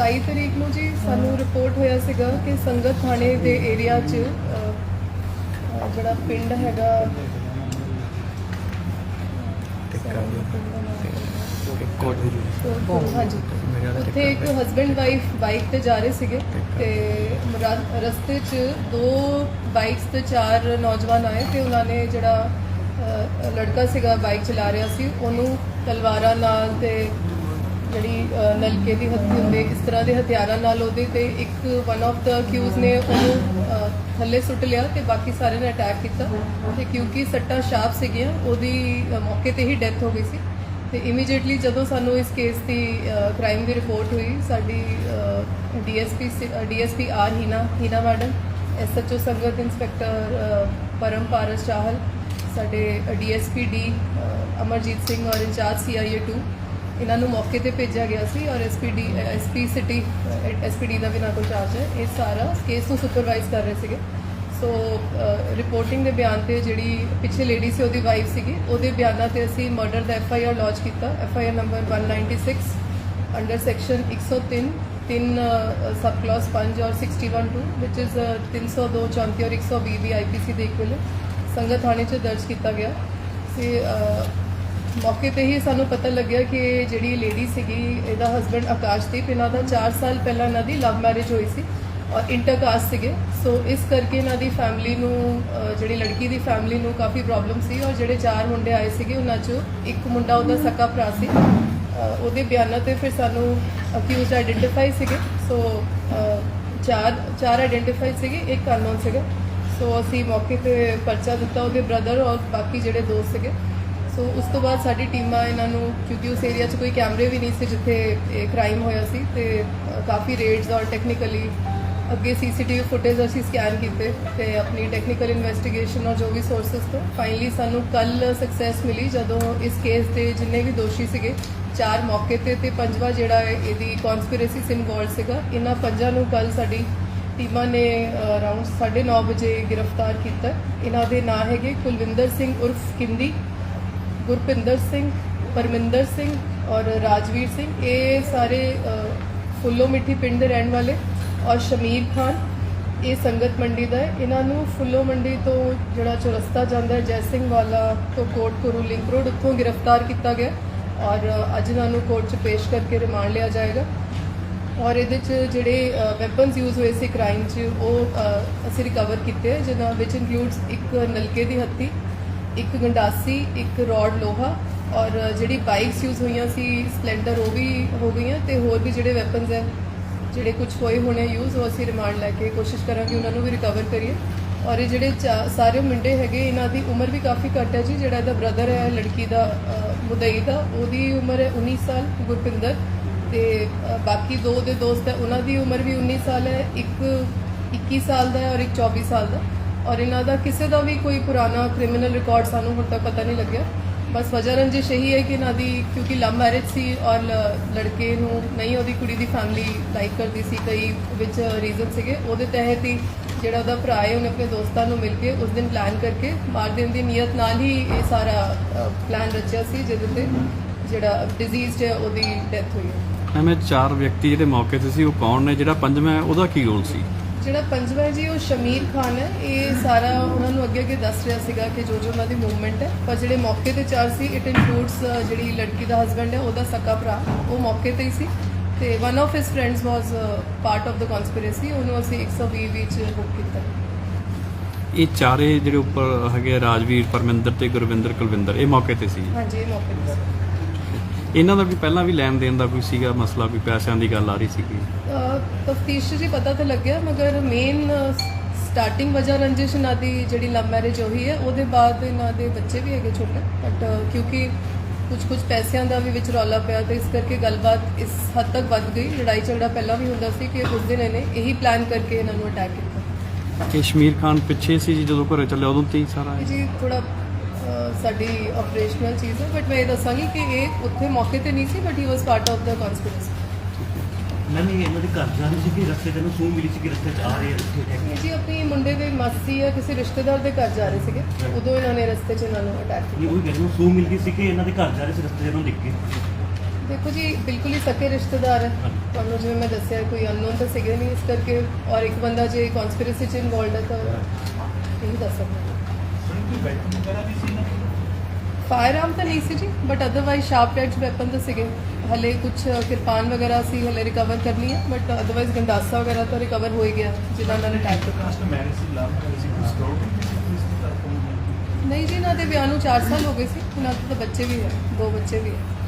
27 ਤਰੀਕ ਨੂੰ ਜੀ ਸਾਨੂੰ ਰਿਪੋਰਟ ਹੋਇਆ ਸੀਗਾ ਕਿ ਸੰਗਤ ਥਾਣੇ ਦੇ ਏਰੀਆ 'ਚ ਜਿਹੜਾ ਪਿੰਡ ਹੈਗਾ ਕੋਟ ਹਾਂਜੀ। ਉੱਥੇ ਇੱਕ ਹਸਬੰਡ ਵਾਈਫ ਬਾਈਕ ਤੇ ਜਾ ਰਹੇ ਸੀਗੇ ਤੇ ਰਾ- ਰਸਤੇ 'ਚ ਦੋ ਬਾਈਕਸ ਤੇ ਚਾਰ ਨੌਜਵਾਨ ਆਏ ਤੇ ਉਹਨਾਂ ਨੇ ਜਿਹੜਾ ਲੜਕਾ ਸੀਗਾ ਬਾਈਕ ਚਲਾ ਰਿਹਾ ਸੀ ਉਹਨੂੰ ਤਲਵਾਰਾਂ ਨਾਲ ਤੇ ਜਿਹੜੀ ਨਲਕੇ ਦੀ ਹੱਥੀ ਹੁੰਦੇ ਇਸ ਤਰ੍ਹਾਂ ਦੇ ਹਥਿਆਰਾਂ ਨਾਲ ਉਹਦੇ ਤੇ ਇੱਕ ਵਨ ਆਫ ਦਾ ਅਕਿਊਜ਼ ਨੇ ਉਹਨੂੰ ਥੱਲੇ ਸੁੱਟ ਲਿਆ ਤੇ ਬਾਕੀ ਸਾਰਿਆਂ ਨੇ ਅਟੈਕ ਕੀਤਾ। ਤੇ ਕਿਉਂਕਿ ਸੱਟਾਂ ਸ਼ਾਰਪ ਸੀਗੀਆਂ, ਉਹਦੀ ਮੌਕੇ ਤੇ ਹੀ ਡੈਥ ਹੋ ਗਈ ਸੀ। ਤੇ ਇਮੀਡੀਏਟਲੀ ਜਦੋਂ ਸਾਨੂੰ ਇਸ ਕੇਸ ਦੀ ਕ੍ਰਾਈਮ ਦੀ ਰਿਪੋਰਟ ਹੋਈ, ਸਾਡੀ DSP DSP R Heena Heena madam SHO Sangat inspector Param Paras Chahal, ਸਾਡੇ ਡੀਐਸਪੀ ਡੀ ਅਮਰਜੀਤ ਸਿੰਘ ਔਰ ਇੰਚਾਰਜ ਸੀਆਈਏ 2 ਇਹਨਾਂ ਨੂੰ ਮੌਕੇ ਤੇ ਭੇਜਿਆ ਗਿਆ ਸੀ ਔਰ ਐਸਪੀਡੀ ਐਸਪੀ ਸਿਟੀ ਐਸਪੀਡੀ ਦਾ ਵੀ ਨਾ ਕੋਈ ਚਾਰਜ ਹੈ। ਇਹ ਸਾਰਾ ਕੇਸ ਨੂੰ ਸੁਪਰਵਾਈਜ਼ ਕਰ ਰਹੇ ਸੀਗੇ। ਸੋ ਰਿਪੋਰਟਿੰਗ ਦੇ ਬਿਆਨ ਤੇ ਜਿਹੜੀ ਪਿੱਛੇ ਲੇਡੀ ਸੀ ਉਹਦੀ ਵਾਈਫ ਸੀਗੀ ਉਹਦੇ ਬਿਆਨਾਂ ਤੇ ਅਸੀਂ ਮਰਡਰ ਦਾ ਐਫ ਆਈ ਆਰ ਲਾਂਚ ਕੀਤਾ। F I R number 196 under section 103 ਤਿੰਨ ਸਬ ਕਲਾਸ 5 ਔਰ 612 which is uh, 302 34 ਔਰ 120 ਦੀ ਆਈਪੀਸੀ ਦੇ ਇਕੁਅਲ ਸੰਗਤ ਥਾਣੇ 'ਚ ਦਰਜ ਕੀਤਾ ਗਿਆ। ਸੀ ਮੌਕੇ ਤੇ ਹੀ ਸਾਨੂੰ ਪਤਾ ਲੱਗਿਆ ਕਿ ਜਿਹੜੀ ਲੇਡੀ ਸੀਗੀ ਇਹਦਾ ਹਸਬੰਡ ਆਕਾਸ਼ਦੀਪ ਇਹਨਾਂ ਦਾ 4 ਸਾਲ ਪਹਿਲਾਂ ਇਹਨਾਂ ਦੀ ਲਵ ਮੈਰਿਜ ਹੋਈ ਸੀ ਔਰ ਇੰਟਰਕਾਸਟ ਸੀਗੇ। ਸੋ ਇਸ ਕਰਕੇ ਇਹਨਾਂ ਦੀ ਫੈਮਿਲੀ ਨੂੰ ਅਹ, ਜਿਹੜੀ ਲੜਕੀ ਦੀ ਫੈਮਿਲੀ ਨੂੰ ਕਾਫੀ ਪ੍ਰੋਬਲਮ ਸੀ ਔਰ ਜਿਹੜੇ ਚਾਰ ਮੁੰਡੇ ਆਏ ਸੀਗੇ ਉਹਨਾਂ 'ਚੋਂ ਇੱਕ ਮੁੰਡਾ ਉਹਦਾ ਸਕਾ ਭਰਾ ਸੀ। ਅਹ, ਉਹਦੇ ਬਿਆਨਾਂ ਤੇ ਫਿਰ ਸਾਨੂੰ ਅਕਿਊਜ਼ ਆਇਡੈਂਟੀਫਾਈ ਸੀਗੇ। ਸੋ ਅਹ, ਚਾਰ ਚਾਰ ਆਇਡੈਂਟੀਫਾਈ ਸੀਗੇ ਇੱਕ ਅਨਨੋਨ ਸੀਗਾ। ਸੋ ਅਸੀਂ ਮੌਕੇ ਤੇ ਪਰਚਾ ਦਿੱਤਾ ਉਹਦੇ ਬ੍ਰਦਰ ਔਰ ਬਾਕੀ ਜਿਹੜੇ ਦੋਸਤ ਸੀਗੇ। ਸੋ ਉਸ ਤੋਂ ਬਾਅਦ ਸਾਡੀ ਟੀਮਾਂ ਇਹਨਾਂ ਨੂੰ ਕਿਉਂਕਿ ਉਸ ਏਰੀਆ 'ਚ ਕੋਈ ਕੈਮਰੇ ਵੀ ਨਹੀਂ ਸੀ ਜਿੱਥੇ ਇਹ ਕ੍ਰਾਈਮ ਹੋਇਆ ਸੀ ਤੇ ਅ, ਕਾਫੀ ਰੇਡਸ ਔਰ ਟੈਕਨੀਕਲੀ ਅੱਗੇ ਸੀਸੀਟੀਵੀ ਫੁਟੇਜ ਅਸੀਂ ਸਕੈਨ ਕੀਤੇ ਤੇ ਆਪਣੀ ਟੈਕਨੀਕਲ ਇਨਵੈਸਟੀਗੇਸ਼ਨ ਔਰ ਜੋ ਵੀ ਸੋਰਸਸ ਤੋਂ ਫਾਈਨਲੀ ਸਾਨੂੰ ਕੱਲ ਸਕਸੈਸ ਮਿਲੀ ਜਦੋਂ ਇਸ ਕੇਸ ਦੇ ਜਿੰਨੇ ਵੀ ਦੋਸ਼ੀ ਸੀਗੇ ਚਾਰ ਮੌਕੇ ਤੇ ਤੇ ਪੰਜਵਾਂ ਜਿਹੜਾ ਹੈ ਇਹਦੀ ਕਨਸਪੀਰੇਸੀ ਸ ਸੀਗਾ ਇਹਨਾਂ ਪੰਜਾਂ ਨੂੰ ਕੱਲ ਸਾਡੀ ਟੀਮਾਂ ਨੇ ਅਰਾਊਂਡ 9:30 ਵਜੇ ਗ੍ਰਿਫਤਾਰ ਕੀਤਾ। ਇਹਨਾਂ ਦੇ ਨਾਂ ਹੈਗੇ ਕੁਲਵਿੰਦਰ ਸਿੰਘ ਉਰਫ ਕਿੰਦੀ ਗੁਰਪਿੰਦਰ ਸਿੰਘ ਪਰਮਿੰਦਰ ਸਿੰਘ ਔਰ ਰਾਜਵੀਰ ਸਿੰਘ ਇਹ ਸਾਰੇ ਫੁੱਲੋ ਮਿੱਠੀ ਪਿੰਡ ਦੇ ਰਹਿਣ ਵਾਲੇ ਔਰ ਸ਼ਮੀਰ ਖਾਨ ਇਹ ਸੰਗਤ ਮੰਡੀ ਦਾ ਹੈ। ਇਹਨਾਂ ਨੂੰ ਫੁੱਲੋ ਮੰਡੀ ਤੋਂ ਜਿਹੜਾ ਚੁਰਸਤਾ ਜਾਂਦਾ ਹੈ ਜੈ ਸਿੰਘ ਵਾਲਾ ਤੋਂ ਕੋਟ ਕੁਰੂ ਲਿੰਕ ਰੋਡ ਉੱਥੋਂ ਗ੍ਰਿਫਤਾਰ ਕੀਤਾ ਗਿਆ ਔਰ ਅੱਜ ਇਹਨਾਂ ਨੂੰ ਕੋਰਟ 'ਚ ਪੇਸ਼ ਕਰਕੇ ਰਿਮਾਂਡ ਲਿਆ ਜਾਏਗਾ। ਔਰ ਇਹਦੇ 'ਚ ਜਿਹੜੇ ਵੈਪਨਸ ਯੂਜ਼ ਹੋਏ ਸੀ ਕ੍ਰਾਈਮ 'ਚ ਉਹ ਅਸੀਂ ਰਿਕਵਰ ਕੀਤੇ ਆ, ਜਿਨ੍ਹਾਂ ਵਿੱਚ ਇਨਕਲੂਡਸ ਇੱਕ ਨਲਕੇ ਦੀ ਹੱਤੀ ਇੱਕ ਗੰਡਾਸੀ, ਇੱਕ ਰੋਡ ਲੋਹਾ ਔਰ ਜਿਹੜੀ ਬਾਈਕਸ ਯੂਜ਼ ਹੋਈਆਂ ਸੀ ਸਪਲੈਂਡਰ ਉਹ ਵੀ ਹੋ ਗਈਆਂ ਤੇ ਹੋਰ ਵੀ ਜਿਹੜੇ ਵੈਪਨਸ ਹੈ, ਜਿਹੜੇ ਕੁਝ ਹੋਏ ਹੋਣੇ ਯੂਜ਼ ਉਹ ਅਸੀਂ ਰਿਮਾਂਡ ਲੈ ਕੇ ਕੋਸ਼ਿਸ਼ ਕਰਾਂਗੇ ਉਹਨਾਂ ਨੂੰ ਵੀ ਰਿਕਵਰ ਕਰੀਏ। ਔਰ ਇਹ ਜਿਹੜੇ ਚਾ- ਸਾਰੇ ਮੁੰਡੇ ਹੈਗੇ, ਇਹਨਾਂ ਦੀ ਉਮਰ ਵੀ ਕਾਫੀ ਘੱਟ ਹੈ ਜੀ, ਜਿਹੜਾ ਇਹਦਾ ਬ੍ਰਦਰ ਹੈ, ਲੜਕੀ ਦਾ ਮੁਦਈ ਦਾ, ਉਹਦੀ ਉਮਰ ਹੈ 19 ਸਾਲ, ਗੁਰਪਿੰਦਰ ਤੇ ਬਾਕੀ ਦੋ ਦੇ ਦੋਸਤ ਹੈ, ਉਹਨਾਂ ਦੀ ਉਮਰ ਵੀ 19 ਸਾਲ ਹੈ, ਇੱਕ 21 ਸਾਲ ਦਾ ਹੈ ਔਰ ਇੱਕ 24 ਸਾਲ ਦਾ। ਔਰ ਇਹਨਾਂ ਦਾ ਕਿਸੇ ਦਾ ਵੀ ਕੋਈ ਪੁਰਾਣਾ ਕ੍ਰਿਮੀਨਲ ਰਿਕਾਰਡ ਸਾਨੂੰ ਹੁਣ ਤੱਕ ਪਤਾ ਨਹੀਂ ਲੱਗਿਆ। ਬਸ ਵਜ੍ਹਾ ਰੰਜਿਸ਼ ਇਹੀ ਹੈ ਕਿ ਇਹਨਾਂ ਦੀ ਕਿਉਂਕਿ ਲਵ ਮੈਰਿਜ ਸੀ ਔਰ ਲ- ਲੜਕੇ ਨੂੰ ਨਹੀਂ ਉਹਦੀ ਕੁੜੀ ਦੀ ਫੈਮਿਲੀ ਲਾਈਕ ਕਰਦੀ ਸੀ, ਕਈ ਵਿੱਚ ਰੀਜ਼ਨ ਸੀਗੇ। ਉਹਦੇ ਤਹਿਤ ਹੀ ਜਿਹੜਾ ਉਹਦਾ ਭਰਾ ਹੈ, ਉਹਨੇ ਆਪਣੇ ਦੋਸਤਾਂ ਨੂੰ ਮਿਲ ਕੇ ਉਸ ਦਿਨ ਪਲਾਨ ਕਰਕੇ ਮਾਰ ਦੇਣ ਦੀ ਨੀਅਤ ਨਾਲ ਹੀ ਇਹ ਸਾਰਾ ਪਲਾਨ ਰਚਿਆ ਸੀ, ਜਿਹਦੇ ਤੇ ਜਿਹੜਾ ਡਿਜ਼ੀਜ਼ਡ ਹੈ, ਉਹਦੀ ਡੈਥ ਹੋਈ ਹੈ। ਐਵੇਂ ਚਾਰ ਵਿਅਕਤੀ ਜਿਹੜੇ ਮੌਕੇ ਤੇ ਸੀ, ਉਹ ਕੌਣ ਨੇ? ਜਿਹੜਾ ਪੰਜਵਾਂ ਉਹਦਾ ਕੀ ਰੋਲ ਸੀ? ਜਿਹੜਾ ਪੰਜਵਾਂ ਜੀ ਉਹ ਸ਼ਮੀਰ ਖਾਨ ਹੈ। ਇਹ ਸਾਰਾ ਉਹਨਾਂ ਨੂੰ ਅੱਗੇ ਅੱਗੇ ਦੱਸ ਰਿਹਾ ਸੀਗਾ ਕਿ ਜੋ ਜੋ ਉਹਨਾਂ ਦੀ ਮੂਵਮੈਂਟ ਹੈ। ਪਰ ਜਿਹੜੇ ਮੌਕੇ ਤੇ ਚਾਰ ਸੀ ਇਟ ਇਨਕਲੂਡਸ ਜਿਹੜੀ ਲੜਕੀ ਦਾ ਹਸਬੰਡ ਹੈ ਉਹਦਾ ਸਕਾ ਭਰਾ। ਉਹ ਮੌਕੇ ਤੇ ਹੀ ਸੀ। ਤੇ one of his friends was part of the conspiracy ਉਹਨੂੰ ਅਸੀਂ 120 ਵਿੱਚ ਬੁੱਕ ਕੀਤਾ। ਇਹ ਚਾਰੇ ਜਿਹੜੇ ਉੱਪਰ ਹੈਗੇ ਰਾਜਵੀਰ ਪਰਮਿੰਦਰ ਤੇ ਗੁਰਵਿੰਦਰ ਕੁਲਵਿੰਦਰ ਇਹ ਮੌਕੇ ਤੇ ਸੀ। ਹਾਂਜੀ ਇਹ ਮੌਕੇ ਤੇ ਸੀ। ਇਹਨਾਂ ਦਾ ਵੀ ਪਹਿਲਾਂ ਵੀ ਲੈਣ ਦੇਣ ਦਾ ਕੋਈ ਸੀਗਾ ਮਸਲਾ ਕੋਈ ਪੈਸਿਆਂ ਦੀ ਗੱਲ ਆ ਰਹੀ ਸੀਗੀ? ਤਫਤੀਸ਼ ਜੀ ਪਤਾ ਤਾਂ ਲੱਗਿਆ ਮਗਰ ਮੇਨ ਸਟਾਰਟਿੰਗ ਵਜ੍ਹਾ ਰੰਜਿਸ਼ ਇਹਨਾਂ ਦੀ ਜਿਹੜੀ ਲਵ ਮੈਰਿਜ ਹੋਈ ਹੈ ਉਹਦੇ ਬਾਅਦ ਇਹਨਾਂ ਦੇ ਬੱਚੇ ਵੀ ਹੈਗੇ ਛੋਟੇ ਬਟ ਕਿਉਂਕਿ ਕੁਝ ਕੁਝ ਪੈਸਿਆਂ ਦਾ ਵੀ ਵਿੱਚ ਰੌਲਾ ਪਿਆ ਤੇ ਇਸ ਕਰਕੇ ਗੱਲਬਾਤ ਇਸ ਹੱਦ ਤੱਕ ਵੱਧ ਗਈ ਲੜਾਈ ਝਗੜਾ ਪਹਿਲਾਂ ਵੀ ਹੁੰਦਾ ਸੀ ਕਿ ਉਸ ਦਿਨ ਇਹਨੇ ਇਹੀ ਪਲਾਨ ਕਰਕੇ ਇਹਨਾਂ ਨੂੰ ਅਟੈਕ ਕੀਤਾ ਕਸ਼ਮੀਰ ਖਾਨ ਪਿੱਛੇ ਸੀ ਜੀ ਜਦੋਂ ਘਰੇ ਚੱਲਿਆ ਉਦੋਂ ਤੇ ਹੀ ਸਾਰਾ? ਜੀ ਥੋੜਾ ਸਾਡੀ ਆਪਰੇਸ਼ਨਲ ਚੀਜ਼ ਹੈ ਬਟ ਮੈਂ ਇਹ ਦੱਸਾਂਗੀ ਕਿ ਇਹ ਉੱਥੇ ਮੌਕੇ ਤੇ ਨਹੀਂ ਸੀ but he was part of the conspiracy ਮੈਂ ਵੀ ਇਹਨਾਂ ਦੇ ਘਰ ਜਾ ਰਹੀ ਸੀ ਕਿ ਰਸਤੇ ਤੈਨੂੰ ਸੂਹ ਮਿਲੀ ਸੀ ਕਿ ਰਸਤੇ 'ਚ ਆ ਰਹੇ ਆ ਅਟੈਕ ਇਹ ਜੀ ਆਪਣੀ ਮੁੰਡੇ ਦੇ ਮਾਸੀ ਜਾਂ ਕਿਸੇ ਰਿਸ਼ਤੇਦਾਰ ਦੇ ਘਰ ਜਾ ਰਹੇ ਸੀਗੇ। ਉਦੋਂ ਇਹਨਾਂ ਨੇ ਰਸਤੇ 'ਚ ਇਹਨਾਂ ਨੂੰ ਅਟੈਕ ਕੀਤਾ। ਇਹ ਉਹੀ ਕਹਿੰਦੇ ਸੂਹ ਮਿਲ ਗਈ ਸੀ ਕਿ ਇਹਨਾਂ ਦੇ ਘਰ ਜਾ ਰਹੇ ਸੀ ਰਸਤੇ 'ਚ ਇਹਨਾਂ ਨੂੰ ਦਿਖ ਕੇ ਦੇਖੋ ਜੀ ਬਿਲਕੁਲ ਹੀ ਸਕੇ ਰਿਸ਼ਤੇਦਾਰ। ਹੈ ਤੁਹਾਨੂੰ ਜਿਵੇਂ ਮੈਂ ਦੱਸਿਆ ਕੋਈ ਅਨਨੋਨ ਤਾਂ ਸੀਗੇ ਨਹੀਂ ਇਸ ਕਰਕੇ ਔਰ ਇੱਕ ਬੰਦਾ ਜੇ ਕਨਸਪੀਰੇਸੀ ਚ ਇਨਵੋਲਡ ਹੈ ਤਾਂ ਇਹੀ ਦੱਸ ਸਕਦਾ। ਫਾਇਰ ਆਰਮ ਤਾਂ ਨਹੀਂ ਸੀ ਜੀ but otherwise sharp edge weapon ਤਾਂ ਸੀਗੇ। ਹਲੇ ਕੁਝ ਕਿਰਪਾਨ ਵਗੈਰਾ ਸੀ ਹਲੇ ਰਿਕਵਰ ਕਰਨੀ ਹੈ ਬਟ ਅਦਰਵਾਈਜ਼ ਗੰਡਾਸਾ ਵਗੈਰਾ ਤਾਂ ਰਿਕਵਰ ਹੋ ਹੀ ਗਿਆ ਜਿਨ੍ਹਾਂ ਨਾਲ ਅਟੈਕ ਕੀਤਾ ਕਾਸਟ ਮੈਰਿਜ ਸੀ ਲਵ ਮੈਰਿਜ ਸੀ ਕੁਝ ਨਹੀਂ ਜੀ ਇਹਨਾਂ ਦੇ ਵਿਆਹ ਨੂੰ 4 ਸਾਲ ਹੋ ਗਏ ਸੀ ਇਹਨਾਂ ਦੇ ਤਾਂ ਬੱਚੇ ਵੀ ਹੈ ਦੋ ਬੱਚੇ ਵੀ ਹੈ।